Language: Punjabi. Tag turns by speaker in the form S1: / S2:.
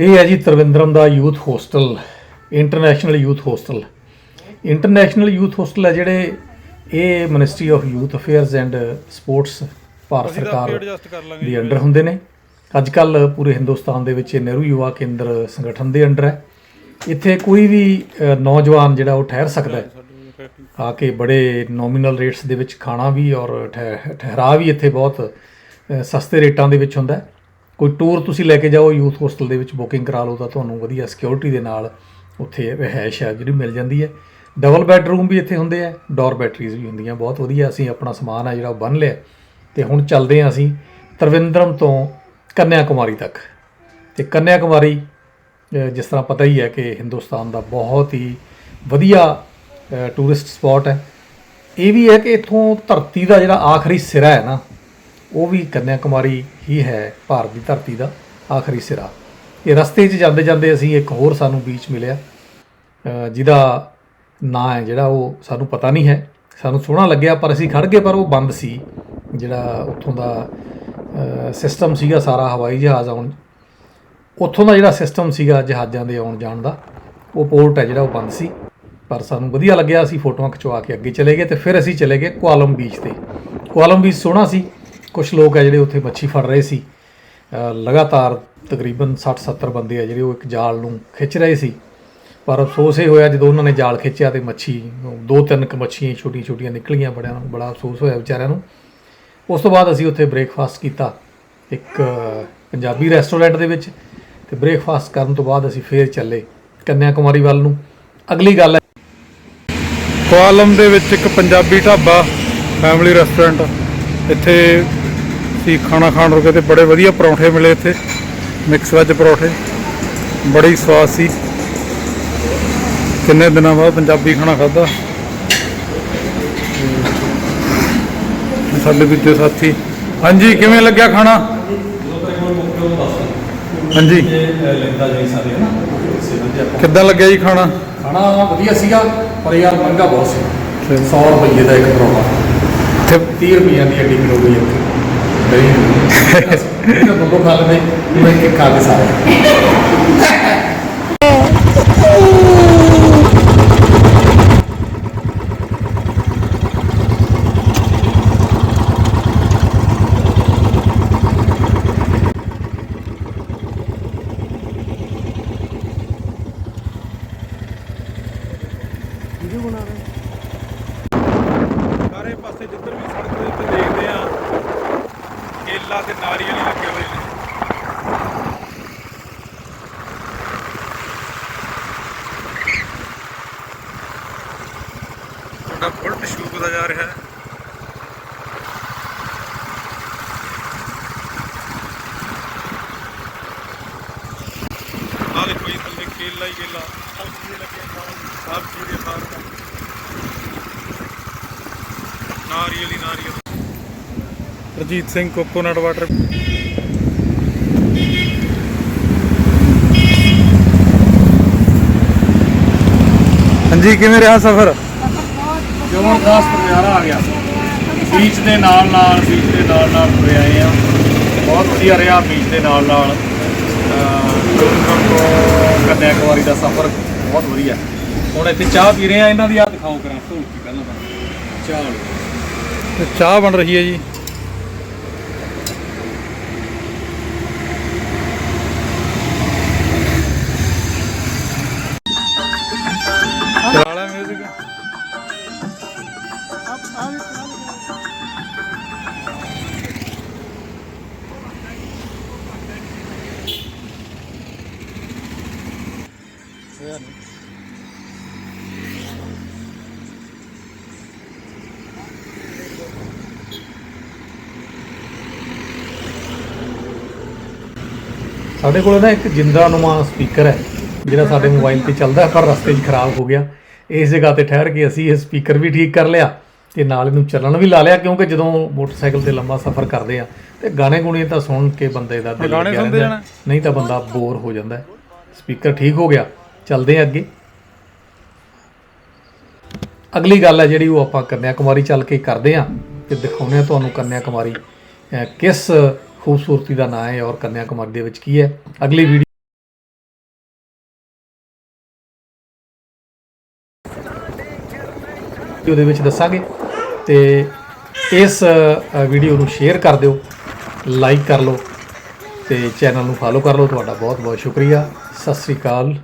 S1: ਇਹ ਹੈ ਜੀ ਤਰਵਿੰਦਰਮ ਦਾ youth hostel international youth hostel. International youth hostel ਹੈ ਜਿਹੜੇ ਇਹ ministry of youth affairs and sports Bharat ਸਰਕਾਰ ਦੇ ਅੰਡਰ ਹੁੰਦੇ ਨੇ। ਅੱਜ ਕੱਲ ਪੂਰੇ ਹਿੰਦੁਸਤਾਨ ਦੇ ਵਿੱਚ ਇਹ ਨਹਿਰੂ ਯੁਵਾ ਕੇਂਦਰ ਸੰਗਠਨ ਦੇ ਅੰਡਰ ਹੈ। ਇੱਥੇ ਕੋਈ ਵੀ ਨੌਜਵਾਨ ਜਿਹੜਾ ਉਹ ਠਹਿਰ ਸਕਦਾ ਹੈ। ਆ ਕੇ ਬੜੇ ਨੋਮੀਨਲ ਰੇਟਸ ਦੇ ਵਿੱਚ ਖਾਣਾ ਵੀ ਔਰ ਠਹਿ- ਠਹਿਰਾਅ ਵੀ ਇੱਥੇ ਬਹੁਤ ਸਸਤੇ ਰੇਟਾਂ ਦੇ ਵਿੱਚ ਹੁੰਦਾ ਹੈ। ਕੋਈ ਟੂਰ ਤੁਸੀਂ ਲੈ ਕੇ ਜਾਓ, ਯੂਥ ਹੋਸਟਲ ਦੇ ਵਿੱਚ ਬੁਕਿੰਗ ਕਰਾ ਲਓ ਤਾਂ ਤੁਹਾਨੂੰ ਵਧੀਆ ਸਿਕਿਉਰਿਟੀ ਦੇ ਨਾਲ ਉੱਥੇ ਰਹਿائش ਹੈ ਜਿਹੜੀ ਮਿਲ ਜਾਂਦੀ ਹੈ। ਡਬਲ ਬੈਡਰੂਮ ਵੀ ਇੱਥੇ ਹੁੰਦੇ ਆ ਡੋਰ ਬੈਟਰੀਜ਼ ਵੀ ਹੁੰਦੀਆਂ, ਬਹੁਤ ਵਧੀਆ ਅਸੀਂ ਆਪਣਾ ਸਮਾਨ ਆ ਜਿਹੜਾ ਉਹ ਬੰਨ ਲਿਆ। ਤੇ ਹੁਣ ਚੱਲਦੇ ਆ ਅਸੀਂ ਤਰਵਿੰਦਰਮ ਤੋਂ ਕੰਨਿਆ ਕੁਮਾਰੀ ਤੱਕ। ਤੇ ਕੰਨਿਆ ਕੁਮਾਰੀ ਜਿਸ ਤਰ੍ਹਾਂ ਪਤਾ ਹੀ ਹੈ ਕਿ ਹਿੰਦੁਸਤਾਨ ਦਾ ਬਹੁਤ ਹੀ ਵਧੀਆ ਟੂਰਿਸਟ ਸਪੌਟ ਹੈ। ਇਹ ਵੀ ਹੈ ਕਿ ਇੱਥੋਂ ਧਰਤੀ ਦਾ ਜਿਹੜਾ ਆਖਰੀ ਸਿਰਾ ਹੈ ਨਾ ਉਹ ਵੀ ਕੰਨਿਆ ਕੁਮਾਰੀ ਹੀ ਹੈ ਭਾਰਤ ਦੀ ਧਰਤੀ ਦਾ ਆਖਰੀ ਸਿਰਾ। ਇਹ ਰਸਤੇ 'ਚ ਜਾਂਦੇ ਜਾਂਦੇ ਅਸੀਂ ਇੱਕ ਹੋਰ ਸਾਨੂੰ ਬੀਚ ਮਿਲਿਆ। ਜਿਹਦਾ ਨਾਂ ਹੈ ਜਿਹੜਾ ਉਹ ਸਾਨੂੰ ਪਤਾ ਨਹੀਂ ਹੈ। ਸਾਨੂੰ ਸੋਹਣਾ ਲੱਗਿਆ ਪਰ ਅਸੀਂ ਖੜ ਗਏ ਪਰ ਉਹ ਬੰਦ ਸੀ। ਜਿਹੜਾ ਉੱਥੋਂ ਦਾ ਸਿਸਟਮ ਸੀਗਾ ਸਾਰਾ ਹਵਾਈ ਜਹਾਜ਼ ਆਉਣ। ਉੱਥੋਂ ਦਾ ਜਿਹੜਾ ਸਿਸਟਮ ਸੀਗਾ ਜਹਾਜ਼ਾਂ ਦੇ ਆਉਣ ਜਾਣ ਦਾ, ਉਹ ਪੋਰਟ ਹੈ ਜਿਹੜਾ ਉਹ ਬੰਦ ਸੀ। ਪਰ ਸਾਨੂੰ ਵਧੀਆ ਲੱਗਿਆ ਅਸੀਂ ਫੋਟੋਆਂ ਖਿਚਵਾ ਕੇ ਅੱਗੇ ਚਲੇ ਗਏ ਤੇ ਫਿਰ ਅਸੀਂ ਚਲੇ ਗਏ ਕੁਆਲਮ ਬੀਚ ਤੇ। ਕੁਆਲਮ ਬੀਚ ਸੋਹਣਾ ਸੀ। ਕੁਝ ਲੋਕ ਆ ਜਿਹੜੇ ਉੱਥੇ ਮੱਛੀ ਫੜ ਰਹੇ ਸੀ। ਲਗਾਤਾਰ ਤਕਰੀਬਨ 60-70 ਬੰਦੇ ਆ ਜਿਹੜੇ ਉਹ ਇੱਕ ਜਾਲ ਨੂੰ ਖਿੱਚ ਰਹੇ ਸੀ। ਪਰ ਅਫਸੋਸ ਇਹ ਹੋਇਆ ਜਦੋਂ ਉਹਨਾਂ ਨੇ ਜਾਲ ਖਿੱਚਿਆ ਤੇ ਮੱਛੀ ਦੋ ਤਿੰਨ ਕੁ ਮੱਛੀਆਂ ਛੋਟੀਆਂ ਛੋਟੀਆਂ ਨਿਕਲੀਆਂ ਬੜਿਆਂ ਨੂੰ, ਬੜਾ ਅਫਸੋਸ ਹੋਇਆ ਵਿਚਾਰਿਆਂ ਨੂੰ। ਉਸ ਤੋਂ ਬਾਅਦ ਅਸੀਂ ਉੱਥੇ ਬ੍ਰੇਕਫਾਸਟ ਕੀਤਾ ਇੱਕ ਪੰਜਾਬੀ ਰੈਸਟੋਰੈਂਟ ਦੇ ਵਿੱਚ ਤੇ ਬ੍ਰੇਕਫਾਸਟ ਕਰਨ ਤੋਂ ਬਾਅਦ ਅਸੀਂ ਫੇਰ ਚੱਲੇ ਕੰਨਿਆ ਕੁਮਾਰੀ ਵੱਲ ਨੂੰ। ਅਗਲੀ ਗੱਲ ਹੈ।
S2: ਕੁਆਲਮ ਦੇ ਵਿੱਚ ਇੱਕ ਪੰਜਾਬੀ ਢਾਬਾ, ਫੈਮਿਲੀ ਰੈਸਟੋਰੈਂਟ। ਇੱਥੇ ਅਸੀਂ ਖਾਣਾ ਖਾਣ ਰੁਕੇ ਤੇ ਬੜੇ ਵਧੀਆ ਪਰੌਂਠੇ ਮਿਲੇ ਇੱਥੇ ਮਿਕਸ ਵੈਜ ਪਰੌਂਠੇ ਬੜੇ ਹੀ ਸਵਾਦ ਸੀ। ਕਿੰਨੇ ਦਿਨਾਂ ਬਾਅਦ ਪੰਜਾਬੀ ਖਾਣਾ ਖਾਦਾ ਸਾਡੇ ਦੂਜੇ ਸਾਥੀ ਹਾਂਜੀ ਕਿਵੇਂ ਲੱਗਿਆ ਖਾਣਾ? ਹਾਂਜੀ। ਕਿੱਦਾਂ ਲੱਗਿਆ ਜੀ ਖਾਣਾ?
S1: ਖਾਣਾ ਵਧੀਆ ਸੀਗਾ ਪਰ ਯਾਰ ਮਹਿੰਗਾ ਬਹੁਤ ਸੀ। 100 ਰੁਪਏ ਦਾ ਇੱਕ ਪਰੌਂਠਾ।
S2: ਇੱਥੇ
S1: 30 ਰੁਪਈਆਂ ਦੀ ਅੱਡੀ ਕਿਲੋ ਗਈ ਉੱਥੇ ਨਹੀਂ। ਇਹ ਤਾਂ ਦੋ ਖਾ ਮੈਂ ਇੱਕ ਖਾ ਕੇ ਸਾਰੇ
S2: ਸਾਰੇ ਪਾਸੇ ਜਿੱਧਰ ਵੀ ਸੜਕ ਦੇ ਉੱਤੇ ਕੇਲਾ ਤੇ ਨਾਰੀਅਲ ਹੀ ਲੱਗੇ ਹੋਏ ਨੇ। ਤੁਹਾਡਾ ਬੁਲਟ ਸ਼ੂਟ ਜਾ ਰਿਹਾ ਹੈ। ਆਹ ਦੇਖੋ ਜੀ, ਥੱਲੇ ਕੇਲਾ ਹੀ ਕੇਲਾ ਸਬਜ਼ੀ ਦੇ ਲੱਗੇ ਸਬਜ਼ੀ ਦੇ ਨਾਲ ਨਾਰੀਅਲ ਹੀ ਨਾਰੀਅਲ ਰਜੀਤ ਸਿੰਘ ਕੋਕੋਨਟ ਵਾਟਰ ਹਾਂਜੀ ਕਿਵੇਂ ਰਿਹਾ ਸਫ਼ਰ?
S1: ਜ਼ਬਰਦਸਤ ਨਜ਼ਾਰਾ ਆ ਗਿਆ। ਬੀਚ ਦੇ ਨਾਲ ਨਾਲ ਬੀਚ ਦੇ ਨਾਲ ਨਾਲ ਤੁਰੇ ਆਏ ਆ ਬਹੁਤ ਵਧੀਆ ਰਿਹਾ ਬੀਚ ਦੇ ਨਾਲ ਨਾਲ। ਕੰਨਿਆ ਕੁਮਾਰੀ ਦਾ ਸਫ਼ਰ ਬਹੁਤ ਵਧੀਆ। ਹੁਣ ਇੱਥੇ ਚਾਹ ਪੀ ਰਹੇ ਆ ਇਹਨਾਂ ਦੀ ਆ ਦਿਖਾਓ ਕਰਾਂ। ਢੋਲ ਕੀ ਪਹਿਲਾਂ ਤਾਂ। ਚਾਹ ਲਓ।
S2: ਤੇ ਚਾਹ ਬਣ ਰਹੀ ਹੈ ਜੀ।
S1: ਸਾਡੇ ਕੋਲ ਨਾ ਇੱਕ ਜਿੰਦਾ ਨੁਮਾ ਸਪੀਕਰ ਹੈ ਜਿਹੜਾ ਸਾਡੇ ਮੋਬਾਈਲ ਤੇ ਚੱਲਦਾ ਹੈ, ਪਰ ਰਸਤੇ 'ਚ ਖਰਾਬ ਹੋ ਗਿਆ। ਇਸ ਜਗ੍ਹਾ ਤੇ ਠਹਿਰ ਕੇ ਅਸੀਂ ਇਹ ਸਪੀਕਰ ਵੀ ਠੀਕ ਕਰ ਲਿਆ ਤੇ ਨਾਲ ਇਹਨੂੰ ਚੱਲਣ ਵੀ ਲਾ ਲਿਆ ਕਿਉਂਕਿ ਜਦੋਂ ਮੋਟਰਸਾਈਕਲ ਤੇ ਲੰਬਾ ਸਫ਼ਰ ਕਰਦੇ ਆ ਤੇ ਗਾਣੇ ਗੁਣੇ ਤਾਂ ਸੁਣ ਕੇ ਬੰਦੇ ਦਾ ਦਿਲ
S2: ਗਾਣੇ ਸੁਣਦੇ
S1: ਹੈ। ਨਹੀਂ ਤਾਂ ਬੰਦਾ ਬੋਰ ਹੋ ਜਾਂਦਾ। ਸਪੀਕਰ ਠੀਕ ਹੋ ਗਿਆ। ਚੱਲਦੇ ਆ ਅੱਗੇ। ਅਗਲੀ ਗੱਲ ਹੈ ਜਿਹੜੀ ਉਹ ਆਪਾਂ ਕੰਨਿਆ ਕੁਮਾਰੀ ਚੱਲ ਕੇ ਕਰਦੇ ਆ ਤੇ ਦਿਖਾਉਂਦੇ ਆ ਤੁਹਾਨੂੰ ਕੰਨਿਆ ਕੁਮਾਰੀ ਕਿਸ ਖੂਬਸੂਰਤੀ ਦਾ ਨਾਂ ਹੈ ਔਰ ਕੰਨਿਆ ਕੁਮਾਰੀ ਦੇ ਵਿੱਚ ਕੀ ਹੈ। ਅਗਲੀ ਉਹਦੇ ਵਿੱਚ ਦੱਸਾਂਗੇ ਤੇ ਇਸ ਵੀਡੀਓ ਨੂੰ ਸ਼ੇਅਰ ਕਰ ਦਿਓ ਲਾਈਕ ਕਰ ਲਓ ਤੇ ਚੈਨਲ ਨੂੰ ਫਾਲੋ ਕਰ ਲਓ। ਤੁਹਾਡਾ ਬਹੁਤ ਬਹੁਤ ਸ਼ੁਕਰੀਆ। ਸਤਿ ਸ੍ਰੀ ਅਕਾਲ।